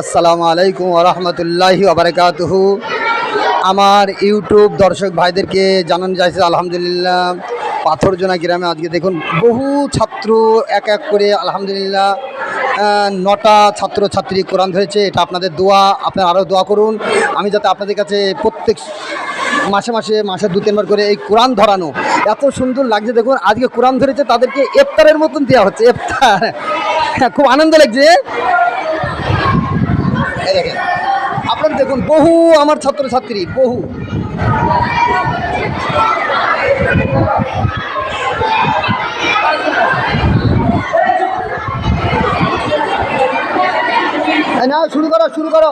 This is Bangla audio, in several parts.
আসসালামু আলাইকুম ওরহমতুল্লাহি আবরকাতহু আমার ইউটিউব দর্শক ভাইদেরকে জানানো যাচ্ছে, আলহামদুলিল্লাহ। পাথরজোনা গ্রামে আজকে দেখুন, বহু ছাত্র এক এক করে, আলহামদুলিল্লাহ নটা ছাত্র ছাত্রী কোরআন ধরেছে। এটা আপনাদের দোয়া, আপনারা আরও দোয়া করুন। আমি যাতে আপনাদের কাছে প্রত্যেক মাসে মাসে মাসে দু, তিনবার করে এই কোরআন ধরানো, এত সুন্দর লাগছে। দেখুন, আজকে কোরআন ধরেছে, তাদেরকে ইফতারের মতন দেওয়া হচ্ছে। ইফতার খুব আনন্দ লাগছে। এই দেখেন, আপনারা দেখুন, বহু আমার ছাত্রছাত্রী, বহু। নাও, শুরু করো শুরু করো।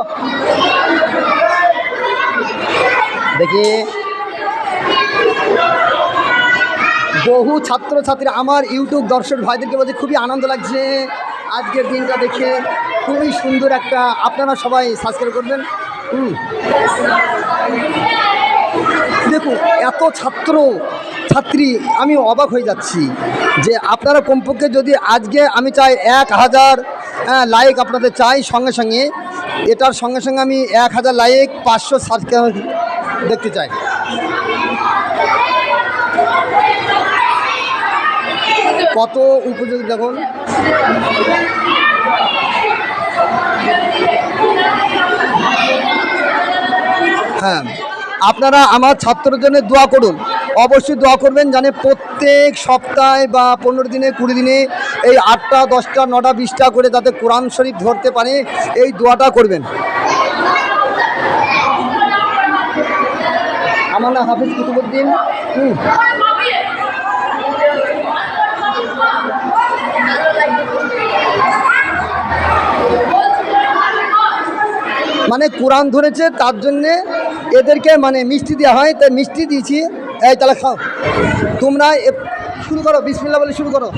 দেখি। বহু ছাত্রছাত্রী, আমার ইউটিউব দর্শক ভাইদেরকে বলছে, খুবই আনন্দ লাগছে। আজকের দিনটা দেখে খুবই সুন্দর একটা আপনারা সবাই সাবস্ক্রাইব করবেন। দেখুন, এত ছাত্র, ছাত্রী, আমি অবাক হয়ে যাচ্ছি যে আপনারা কমপক্ষে যদি আজকে আমি চাই এক হাজার লাইক আপনাদের চাই সঙ্গে সঙ্গে, এটার সঙ্গে সঙ্গে আমি এক হাজার লাইক পাঁচশো সাবস্ক্রাইব দেখতে চাই। কত উপযোগী দেখুন। হ্যাঁ আপনারা আমার ছাত্রদের জন্য দোয়া করুন। অবশ্যই দোয়া করবেন জানে প্রত্যেক সপ্তাহে বা পনেরো দিনে, কুড়ি দিনে এই আটটা, দশটা, নটা, বিশটা করে যাতে কোরআন শরীফ ধরতে পারে, এই দোয়াটা করবেন। আমার নাম হাফিজ কুতুবুদ্দিন। হুম। মানে কোরআন ধরেছে, তার জন্যে এদেরকে মানে মিষ্টি দেওয়া হয়, তাই মিষ্টি দিয়েছি। এই তাহলে খাও। তোমরা শুরু করো বিসমিল্লা বলে শুরু করো।